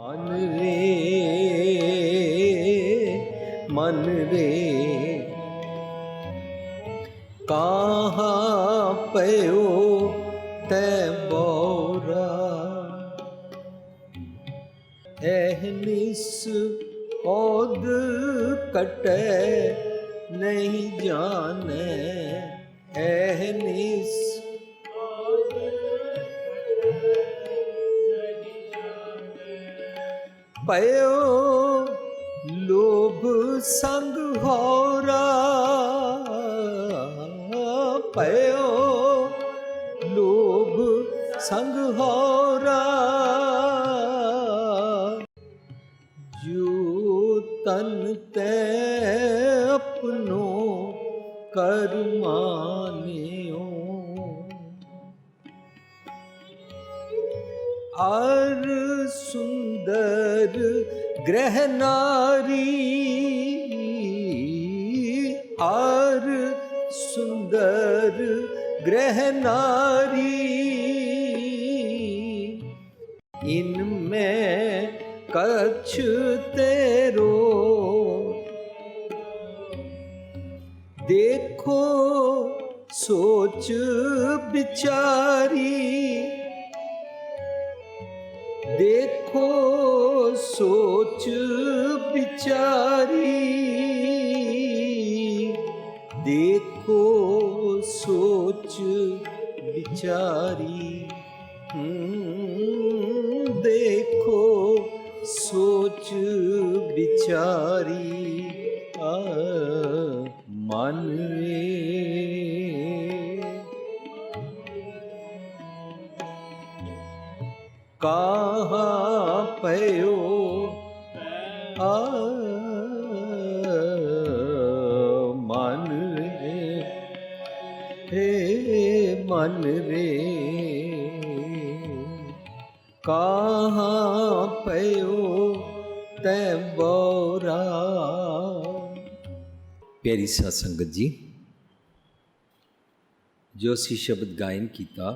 ਮਨ ਰੇ ਮਨ ਰੇ ਕਹਾਂ ਪਇਓ ਤੈ ਬੋਰਾ। ਐਹ ਔਦ ਕਟੈ ਨਹੀਂ ਜਾਣੈ। ਐਹ ਨਿਸ ਲੋਭ ਸੰਗ ਹੋਰਾ ਪਇਓ ਲੋਭ ਸੰਗ ਹੋਰਾ। ਜੋ ਤਨ ਤੈ ਆਪਣੋ ਕਰਮਾਨਿਓ ਅਰ ਸੁੰਦਰ ਗ੍ਰਹਿ ਨਾਰੀ ਅਰ ਸੁੰਦਰ ਗ੍ਰਹਿ ਨਾਰੀ। ਇਨ ਮੈਂ ਕਛ ਤੇਰੋ ਦੇਖੋ ਸੋਚ ਦੇਖੋ ਸੋਚ ਵਿਚਾਰੀ। ਦੇਖੋ ਸੋਚ ਵਿਚਾਰੀ। ਦੇਖੋ ਸੋਚ ਵਿਚਾਰੀ। ਆ ਮਨ ਰੇ ਪਇਓ ਆ ਮਨ ਰੇ ਹੇ ਮਨ ਰੇ ਕਹਾਂ ਪਇਓ ਤੈ ਬੋਰਾ ਪਿਆਰੀ ਸਾਧ ਸੰਗਤ ਜੀ ਜੋ ਅਸੀਂ ਸ਼ਬਦ ਗਾਇਨ ਕੀਤਾ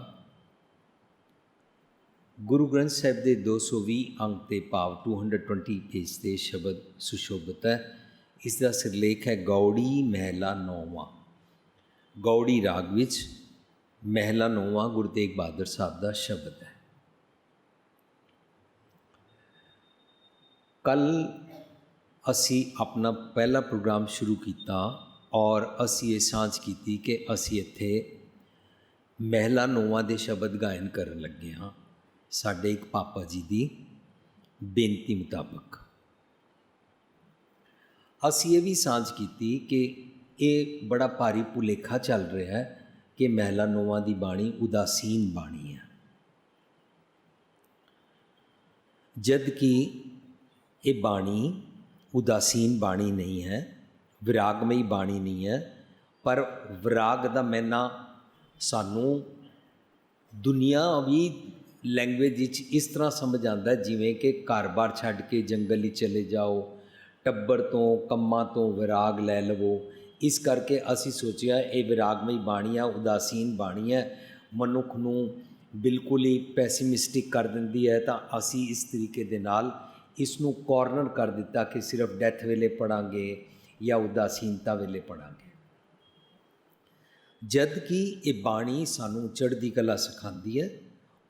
ਗੁਰੂ ਗ੍ਰੰਥ ਸਾਹਿਬ ਦੇ 220 ਅੰਕ ਤੇ ਭਾਵ 220 ਪੇਜ ਤੇ ਸ਼ਬਦ ਸੁਸ਼ੋਭਿਤ ਹੈ। ਇਸ ਦਾ ਸਿਰਲੇਖ ਹੈ ਗੌੜੀ ਮਹਿਲਾ ਨੌਵਾਂ। ਗੌੜੀ ਰਾਗ ਵਿੱਚ ਮਹਿਲਾ ਨੌਵਾਂ ਗੁਰੂ ਤੇਗ ਬਹਾਦਰ ਸਾਹਿਬ ਦਾ ਸ਼ਬਦ ਹੈ। ਕੱਲ ਅਸੀਂ ਆਪਣਾ ਪਹਿਲਾ ਪ੍ਰੋਗਰਾਮ ਸ਼ੁਰੂ ਕੀਤਾ ਔਰ ਅਸੀਂ ਇਹ ਸਾਂਝ ਕੀਤੀ ਕਿ ਅਸੀਂ ਇੱਥੇ ਮਹਿਲਾ ਨੌਵਾਂ ਦੇ ਸ਼ਬਦ ਗਾਇਨ ਕਰਨ ਲੱਗੇ ਹਾਂ। ਸਾਡੇ ਇੱਕ ਪਾਪਾ ਜੀ ਦੀ ਬੇਨਤੀ ਮੁਤਾਬਕ। ਅਸੀਂ ਇਹ ਵੀ ਸਾਂਝ ਕੀਤੀ ਕਿ ਇਹ ਬੜਾ ਭਾਰੀ ਭੁਲੇਖਾ ਚੱਲ ਰਿਹਾ ਹੈ ਕਿ ਮਹਿਲਾ ਨੌਵਾਂ ਦੀ ਬਾਣੀ ਉਦਾਸੀਨ ਬਾਣੀ ਹੈ। ਜਦ ਕਿ ਇਹ ਬਾਣੀ ਉਦਾਸੀਨ ਬਾਣੀ ਨਹੀਂ ਹੈ, ਵਿਰਾਗਮਈ ਬਾਣੀ ਨਹੀਂ ਹੈ, ਪਰ ਵਿਰਾਗ ਦਾ ਮੈਨਾ ਸਾਨੂੰ ਦੁਨੀਆ ਵੀ ਲੈਂਗੁਏਜ ਵਿੱਚ ਇਸ ਤਰ੍ਹਾਂ ਸਮਝ ਆਉਂਦਾ ਜਿਵੇਂ ਕਿ ਘਰ-ਬਾਰ ਛੱਡ ਕੇ ਜੰਗਲ ਹੀ ਚਲੇ ਜਾਓ, ਟੱਬਰ ਤੋਂ, ਕੰਮਾਂ ਤੋਂ ਵਿਰਾਗ ਲੈ ਲਵੋ। ਇਸ ਕਰਕੇ ਅਸੀਂ ਸੋਚਿਆ ਇਹ ਵਿਰਾਗਮਈ ਬਾਣੀ ਆ, ਉਦਾਸੀਨ ਬਾਣੀ ਹੈ। ਮਨੁੱਖ ਨੂੰ ਬਿਲਕੁਲ ਹੀ ਪੈਸੀਮਿਸਟਿਕ ਕਰ ਦਿੰਦੀ ਹੈ, ਤਾਂ ਅਸੀਂ ਇਸ ਤਰੀਕੇ ਦੇ ਨਾਲ ਇਸ ਨੂੰ ਕਾਰਨਰ ਕਰ ਦਿੱਤਾ ਕਿ ਸਿਰਫ ਡੈਥ ਵੇਲੇ ਪੜਾਂਗੇ ਜਾਂ ਉਦਾਸੀਨਤਾ ਵੇਲੇ ਪੜਾਂਗੇ ਜਦ ਕਿ ਇਹ ਬਾਣੀ ਸਾਨੂੰ ਚੜ੍ਹਦੀ ਕਲਾ ਸਿਖਾਉਂਦੀ ਹੈ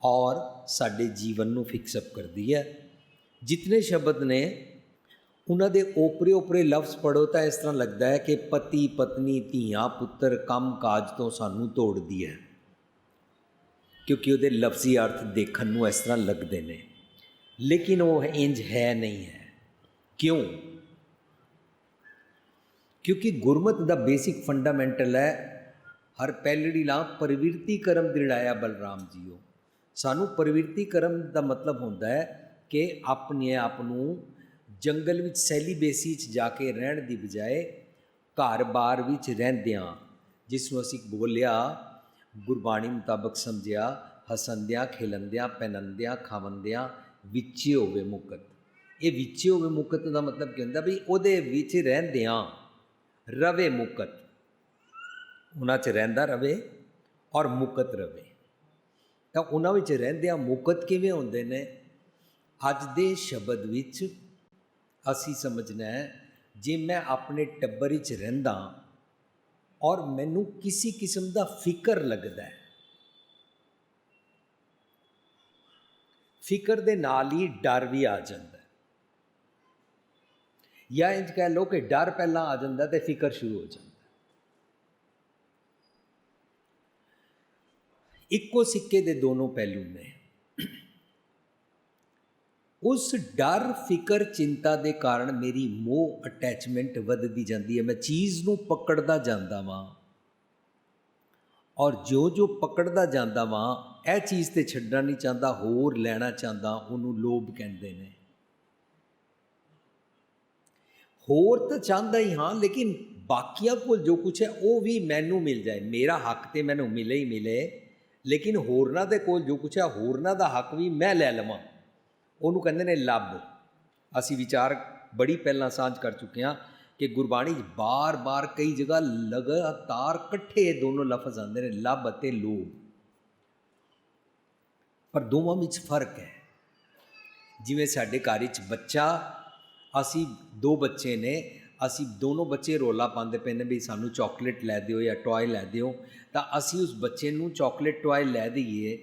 ਔਰ ਸਾਡੇ ਜੀਵਨ ਨੂੰ ਫਿਕਸ ਅਪ ਕਰਦੀ ਹੈ। ਜਿਤਨੇ ਸ਼ਬਦ ਨੇ, ਉਹਨਾਂ ਦੇ ਓਪਰੇ ਓਪਰੇ ਲਫ਼ਜ਼ ਪੜੋ ਤਾਂ ਇਸ ਤਰ੍ਹਾਂ ਲੱਗਦਾ ਹੈ ਕਿ ਪਤੀ, ਪਤਨੀ, ਧੀਆਂ, ਪੁੱਤਰ ਕੰਮ ਕਾਜ ਤੋਂ ਸਾਨੂੰ ਤੋੜਦੀ ਹੈ। ਕਿਉਂਕਿ ਉਹਦੇ ਲਫ਼ਜ਼ੀ ਅਰਥ ਦੇਖਣ ਨੂੰ ਇਸ ਤਰ੍ਹਾਂ ਲੱਗਦੇ ਨੇ। ਲੇਕਿਨ ਉਹ ਇੰਜ ਹੈ ਨਹੀਂ ਹੈ। ਕਿਉਂ? ਕਿਉਂਕਿ ਗੁਰਮਤ ਦਾ ਬੇਸਿਕ ਫੰਡਾਮੈਂਟਲ ਹੈ, ਹਰ ਪਹਿਲੜੀ ਲਾ ਪਰਵਿਰਤੀ ਕਰਮ ਦ੍ਰਿੜਾਇਆ ਬਲਰਾਮ ਜੀਓ। ਸਾਨੂੰ ਪ੍ਰਵਿਰਤੀ ਕਰਮ ਦਾ ਮਤਲਬ ਹੁੰਦਾ ਹੈ ਕਿ ਆਪਣੇ ਆਪ ਨੂੰ ਜੰਗਲ ਵਿੱਚ ਸੈਲੀਬੇਸੀ 'ਚ ਜਾ ਕੇ ਰਹਿਣ ਦੀ ਬਜਾਏ ਘਰ-ਬਾਰ ਵਿੱਚ ਰਹਿੰਦਿਆਂ, ਜਿਸ ਨੂੰ ਅਸੀਂ ਬੋਲਿਆ, ਗੁਰਬਾਣੀ ਮੁਤਾਬਕ ਸਮਝਿਆ, ਹਸੰਦਿਆਂ, ਖੇਲੰਦਿਆਂ, ਪਹਿਨੰਦਿਆਂ, ਖਾਵੰਦਿਆਂ, ਵਿੱਚੇ ਹੋਵੇ ਮੁਕਤ। ਇਹ ਵਿੱਚੇ ਹੋਵੇ ਮੁਕਤ ਦਾ ਮਤਲਬ ਕੀ ਹੁੰਦਾ? ਵੀ ਉਹਦੇ ਵਿੱਚ ਰਹਿੰਦਿਆਂ ਰਵੇ ਮੁਕਤ। ਉਹਨਾਂ 'ਚ ਰਹਿੰਦਾ ਰਵੇ ਔਰ ਮੁਕਤ ਰਵੇ। ਤਾਂ ਉਹਨਾਂ ਵਿੱਚ ਰਹਿੰਦਿਆਂ ਮੁਕਤ ਕਿਵੇਂ ਹੁੰਦੇ ਨੇ? ਅੱਜ ਦੇ ਸ਼ਬਦ ਵਿੱਚ ਅਸੀਂ ਸਮਝਣਾ ਹੈ, ਜੇ ਮੈਂ ਆਪਣੇ ਟੱਬਰ ਵਿੱਚ ਰਹਿੰਦਾ ਔਰ ਮੈਨੂੰ ਕਿਸੇ ਕਿਸਮ ਦਾ ਫਿਕਰ ਲੱਗਦਾ ਹੈ, ਫਿਕਰ ਦੇ ਨਾਲ ਹੀ ਡਰ ਵੀ ਆ ਜਾਂਦਾ ਹੈ। ਜਾਂ ਇੰਜ ਕਹਿ ਲਓ ਕਿ ਡਰ ਪਹਿਲਾਂ ਆ ਜਾਂਦਾ ਤੇ ਫਿਕਰ ਸ਼ੁਰੂ ਹੋ ਜਾਂਦਾ। ਇੱਕੋ ਸਿੱਕੇ ਦੇ ਦੋਨੋਂ ਪਹਿਲੂ ਨੇ। ਉਸ ਡਰ, ਫਿਕਰ, ਚਿੰਤਾ ਦੇ ਕਾਰਨ ਮੇਰੀ ਮੋਹ ਅਟੈਚਮੈਂਟ ਵੱਧਦੀ ਜਾਂਦੀ ਹੈ। ਮੈਂ ਚੀਜ਼ ਨੂੰ ਪਕੜਦਾ ਜਾਂਦਾ ਵਾਂ ਔਰ ਜੋ ਜੋ ਪਕੜਦਾ ਜਾਂਦਾ ਵਾਂ, ਇਹ ਚੀਜ਼ ਤੇ ਛੱਡਣਾ ਨਹੀਂ ਚਾਹੁੰਦਾ, ਹੋਰ ਲੈਣਾ ਚਾਹੁੰਦਾ, ਉਹਨੂੰ ਲੋਭ ਕਹਿੰਦੇ ਨੇ। ਹੋਰ ਤਾਂ ਚਾਹੁੰਦਾ ਹੀ ਹਾਂ, ਲੇਕਿਨ ਬਾਕੀਆਂ ਕੋਲ ਜੋ ਕੁਝ ਹੈ, ਉਹ ਵੀ ਮੈਨੂੰ ਮਿਲ ਜਾਏ। ਮੇਰਾ ਹੱਕ ਤੇ ਮੈਨੂੰ ਮਿਲੇ ਹੀ ਮਿਲੇ। ਲੇਕਿਨ ਹੋਰਨਾਂ ਦੇ ਕੋਲ ਜੋ ਕੁਛ ਹੈ, ਹੋਰਨਾਂ ਦਾ ਹੱਕ ਵੀ ਮੈਂ ਲੈ ਲਵਾਂ। ਉਹਨੂੰ ਕਹਿੰਦੇ ਨੇ ਲੱਭ। ਅਸੀਂ ਵਿਚਾਰ ਬੜੀ ਪਹਿਲਾਂ ਸਾਂਝ ਕਰ ਚੁੱਕੇ ਹਾਂ ਕਿ ਗੁਰਬਾਣੀ 'ਚ ਬਾਰ-ਬਾਰ ਕਈ ਜਗ੍ਹਾ ਲਗਾਤਾਰ ਇਕੱਠੇ ਦੋਨੋਂ ਲਫ਼ਜ਼ ਆਉਂਦੇ ਨੇ, ਲੱਭ ਅਤੇ ਲੋਭ। ਪਰ ਦੋਵਾਂ ਵਿੱਚ ਫ਼ਰਕ ਹੈ। ਜਿਵੇਂ ਸਾਡੇ ਘਰ ਵਿੱਚ ਬੱਚਾ, ਅਸੀਂ ਦੋ ਬੱਚੇ ਨੇ ਅਸੀਂ ਦੋਨੋਂ ਬੱਚੇ ਰੋਲਾ ਪਾਉਂਦੇ ਪਏ ਨੇ ਵੀ ਸਾਨੂੰ ਚਾਕਲੇਟ ਲੈ ਦਿਓ ਜਾਂ ਟੌਏ ਲੈ ਦਿਓ, ਤਾਂ ਅਸੀਂ ਉਸ ਬੱਚੇ ਨੂੰ ਚਾਕਲੇਟ ਟੌਏ ਲੈ ਦਈਏ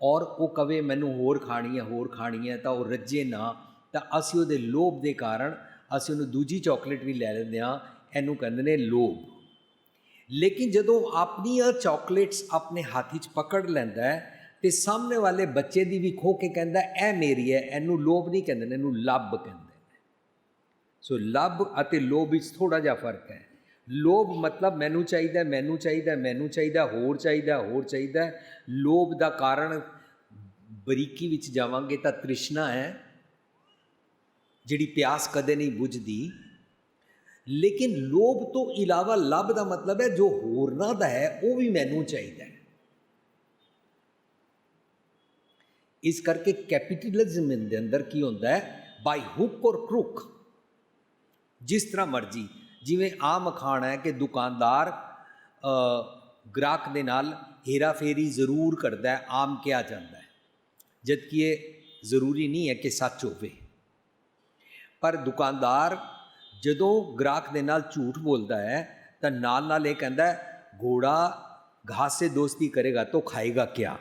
ਔਰ ਉਹ ਕਵੇ ਮੈਨੂੰ ਹੋਰ ਖਾਣੀ ਹੈ, ਹੋਰ ਖਾਣੀ ਹੈ, ਤਾਂ ਉਹ ਰੱਜੇ ਨਾ, ਤਾਂ ਅਸੀਂ ਉਹਦੇ ਲੋਭ ਦੇ ਕਾਰਨ ਅਸੀਂ ਉਹਨੂੰ ਦੂਜੀ ਚਾਕਲੇਟ ਵੀ ਲੈ ਲੈਂਦੇ ਹਾਂ, ਇਹਨੂੰ ਕਹਿੰਦੇ ਨੇ ਲੋਭ। ਲੇਕਿਨ ਜਦੋਂ ਆਪਣੀਆਂ ਚਾਕਲੇਟਸ ਆਪਣੇ ਹੱਥ 'ਚ ਪਕੜ ਲੈਂਦਾ ਹੈ, ਤੇ ਸਾਹਮਣੇ ਵਾਲੇ ਬੱਚੇ ਦੀ ਵੀ ਖੋ ਕੇ ਕਹਿੰਦਾ, ਇਹ ਮੇਰੀ ਹੈ, ਇਹਨੂੰ ਲੋਭ ਨਹੀਂ ਕਹਿੰਦੇ ਨੇ ਇਹਨੂੰ ਲੱਭ ਕਹਿੰਦੇ ਸੋ ਲੱਭ ਅਤੇ ਲੋਭ ਵਿੱਚ ਥੋੜਾ ਜਿਹਾ ਫ਼ਰਕ ਹੈ। ਲੋਭ ਮਤਲਬ ਮੈਨੂੰ ਚਾਹੀਦਾ ਮੈਨੂੰ ਚਾਹੀਦਾ ਮੈਨੂੰ ਚਾਹੀਦਾ, ਹੋਰ ਚਾਹੀਦਾ ਹੋਰ ਚਾਹੀਦਾ ਲੋਭ ਦਾ ਕਾਰਨ ਬਰੀਕੀ ਵਿੱਚ ਜਾਵਾਂਗੇ ਤਾਂ ਤ੍ਰਿਸ਼ਨਾ ਹੈ, ਜਿਹੜੀ ਪਿਆਸ ਕਦੇ ਨਹੀਂ ਬੁਝਦੀ। ਲੇਕਿਨ ਲੋਭ ਤੋਂ ਇਲਾਵਾ ਲੱਭ ਦਾ ਮਤਲਬ ਹੈ, ਜੋ ਹੋਰਨਾਂ ਦਾ ਹੈ, ਉਹ ਵੀ ਮੈਨੂੰ ਚਾਹੀਦਾ ਹੈ। ਇਸ ਕਰਕੇ ਕੈਪੀਟਲਿਜ਼ਮ ਦੇ ਅੰਦਰ ਕੀ ਹੁੰਦਾ ਹੈ? ਬਾਈ ਹੁੱਕ ਔਰ ਕ੍ਰੁਕ ਜਿਸ ਤਰ੍ਹਾਂ ਮਰਜ਼ੀ, ਜਿਵੇਂ ਆਮ ਅਖਾਣ ਹੈ ਕਿ ਦੁਕਾਨਦਾਰ ਗ੍ਰਾਹਕ ਦੇ ਨਾਲ ਹੇਰਾਫੇਰੀ ਜ਼ਰੂਰ ਕਰਦਾ ਹੈ, ਆਮ ਕਿਹਾ ਜਾਂਦਾ ਹੈ। ਜਦ ਕਿ ਇਹ ਜ਼ਰੂਰੀ ਨਹੀਂ ਹੈ ਕਿ ਸੱਚ ਹੋਵੇ। ਪਰ ਦੁਕਾਨਦਾਰ ਜਦੋਂ ਗ੍ਰਾਹਕ ਦੇ ਨਾਲ ਝੂਠ ਬੋਲਦਾ ਹੈ, ਤਾਂ ਨਾਲ ਨਾਲ ਇਹ ਕਹਿੰਦਾ ਘੋੜਾ ਘਾਸ ਸੇ ਦੋਸਤੀ ਕਰੇਗਾ ਤਾਂ ਖਾਏਗਾ ਕਿਆ?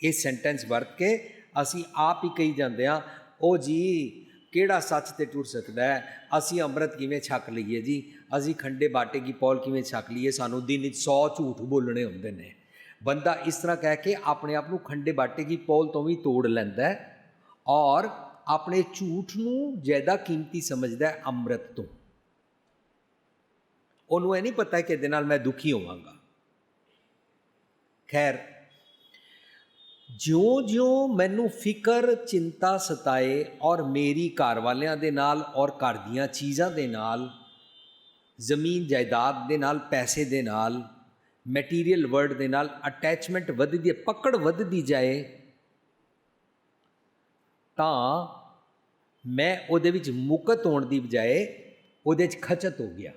ਇਹ ਸੈਂਟੈਂਸ ਵਰਤ ਕੇ ਅਸੀਂ ਆਪ ਹੀ ਕਹੀ ਜਾਂਦੇ ਆ ਉਹ ਜੀ ਕਿਹੜਾ ਸੱਚ ਤੇ ਟੁੱਟ ਸਕਦਾ ਹੈ? ਅਸੀਂ ਅੰਮ੍ਰਿਤ ਕਿਵੇਂ ਛਕ ਲਈਏ ਜੀ? ਅਸੀਂ ਖੰਡੇ ਬਾਟੇ ਕੀ ਪੌਲ ਕਿਵੇਂ ਛਕ ਲਈਏ? ਸਾਨੂੰ ਦਿਨ ਵਿੱਚ 100 ਝੂਠ ਬੋਲਣੇ ਹੁੰਦੇ ਨੇ। ਬੰਦਾ ਇਸ ਤਰ੍ਹਾਂ ਕਹਿ ਕੇ ਆਪਣੇ ਆਪ ਨੂੰ ਖੰਡੇ ਬਾਟੇ ਕੀ ਪੌਲ ਤੋਂ ਵੀ ਤੋੜ ਲੈਂਦਾ ਹੈ ਔਰ ਆਪਣੇ ਝੂਠ ਨੂੰ ਜ਼ਿਆਦਾ ਕੀਮਤੀ ਸਮਝਦਾ ਹੈ ਅੰਮ੍ਰਿਤ ਤੋਂ। ਉਹਨੂੰ ਇਹ ਨਹੀਂ ਪਤਾ ਕਿ ਇਹਦੇ ਨਾਲ ਮੈਂ ਦੁਖੀ ਹੋਵਾਂਗਾ। ਖੈਰ ਜਿਉਂ-ਜਿਉਂ ਮੈਨੂੰ ਫਿਕਰ, ਚਿੰਤਾ ਸਤਾਏ ਔਰ ਮੇਰੀ ਘਰ ਵਾਲਿਆਂ ਦੇ ਨਾਲ ਔਰ ਘਰ ਦੀਆਂ ਚੀਜ਼ਾਂ ਦੇ ਨਾਲ, ਜ਼ਮੀਨ ਜਾਇਦਾਦ ਦੇ ਨਾਲ, ਪੈਸੇ ਦੇ ਨਾਲ ਮਟੀਰੀਅਲ ਵਰਡ ਦੇ ਨਾਲ ਅਟੈਚਮੈਂਟ ਵੱਧਦੀ ਹੈ ਪਕੜ ਵੱਧਦੀ ਜਾਏ, ਤਾਂ ਮੈਂ ਉਹਦੇ ਵਿੱਚ ਮੁਕਤ ਹੋਣ ਦੀ ਬਜਾਏ ਉਹਦੇ 'ਚ ਖਚਤ ਹੋ ਗਿਆ।